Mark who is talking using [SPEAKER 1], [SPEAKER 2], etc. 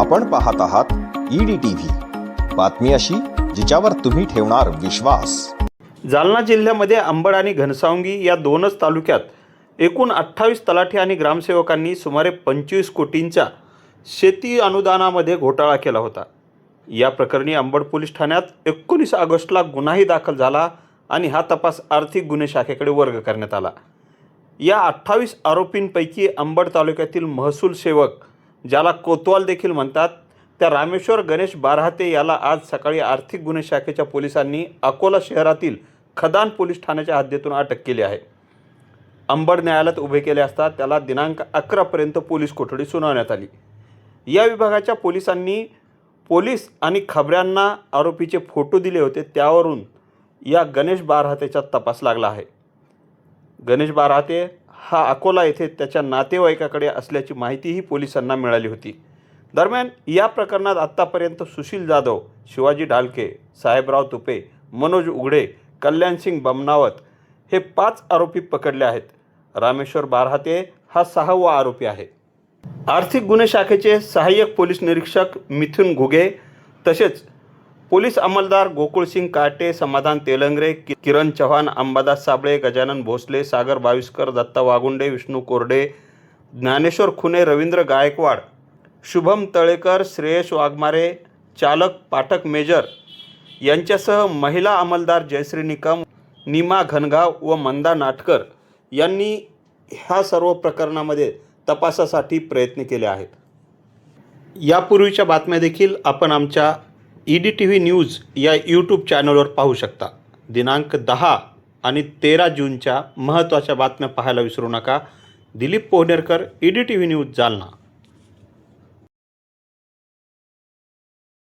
[SPEAKER 1] आपण पाहत आहात ईडी टीव्ही. बातमी अशी जिच्यावर तुम्ही ठेवणार विश्वास.
[SPEAKER 2] जालना जिल्ह्यामध्ये अंबड आणि घनसावंगी या दोनच तालुक्यात एकूण अठ्ठावीस तलाठी आणि ग्रामसेवकांनी सुमारे पंचवीस कोटींच्या शेती अनुदानामध्ये घोटाळा केला होता. या प्रकरणी अंबड पोलीस ठाण्यात एकोणीस ऑगस्टला गुन्हाही दाखल झाला आणि हा तपास आर्थिक गुन्हे शाखेकडे वर्ग करण्यात आला. या अठ्ठावीस आरोपींपैकी अंबड तालुक्यातील महसूल सेवक ज्याला कोतवाल देखील म्हणतात त्या रामेश्वर गणेश बारहाते याला आज सकाळी आर्थिक गुन्हे शाखेच्या पोलिसांनी अकोला शहरातील खदान पोलीस ठाण्याच्या हद्दीतून अटक केली आहे. अंबड न्यायालयात उभे केले असता त्याला दिनांक अकरापर्यंत पोलीस कोठडी सुनावण्यात आली. या विभागाच्या पोलिसांनी पोलीस आणि खबऱ्यांना आरोपीचे फोटो दिले होते त्यावरून या गणेश बारहातेचा तपास लागला आहे. गणेश बारहाते हा अकोला येथे त्याच्या नातेवाईकाकडे असल्याची माहितीही पोलिसांना मिळाली होती. दरम्यान या प्रकरणात आत्तापर्यंत सुशील जाधव शिवाजी ढालके साहेबराव तुपे मनोज उघडे कल्याणसिंग बमनावत हे पाच आरोपी पकडले आहेत. रामेश्वर बारहाते हा सहावा आरोपी आहे. आर्थिक गुन्हे शाखेचे सहाय्यक पोलीस निरीक्षक मिथुन घुगे तसेच पोलीस अंमलदार गोकुळसिंग काटे समाधान तेलंगरे कि- किरण चव्हाण अंबादास साबळे गजानन भोसले सागर बाविस्कर दत्ता वागुंडे विष्णू कोरडे ज्ञानेश्वर खुने रवींद्र गायकवाड शुभम तळेकर श्रेयश वाघमारे चालक पाठक मेजर यांच्यासह महिला अंमलदार जयश्री निकम निमा घनगाव व मंदा नाटकर यांनी ह्या सर्व प्रकरणामध्ये तपासासाठी प्रयत्न केले आहेत. यापूर्वीच्या बातम्या देखील आपण आमच्या E D T V news या यूट्यूब चॅनलवर पाहू शकता. दिनांक दहा आणि तेरा जूनच्या महत्त्वाच्या बातम्या पाहायला विसरू नका. Dilip Pohnerkar E D T V news Jalna.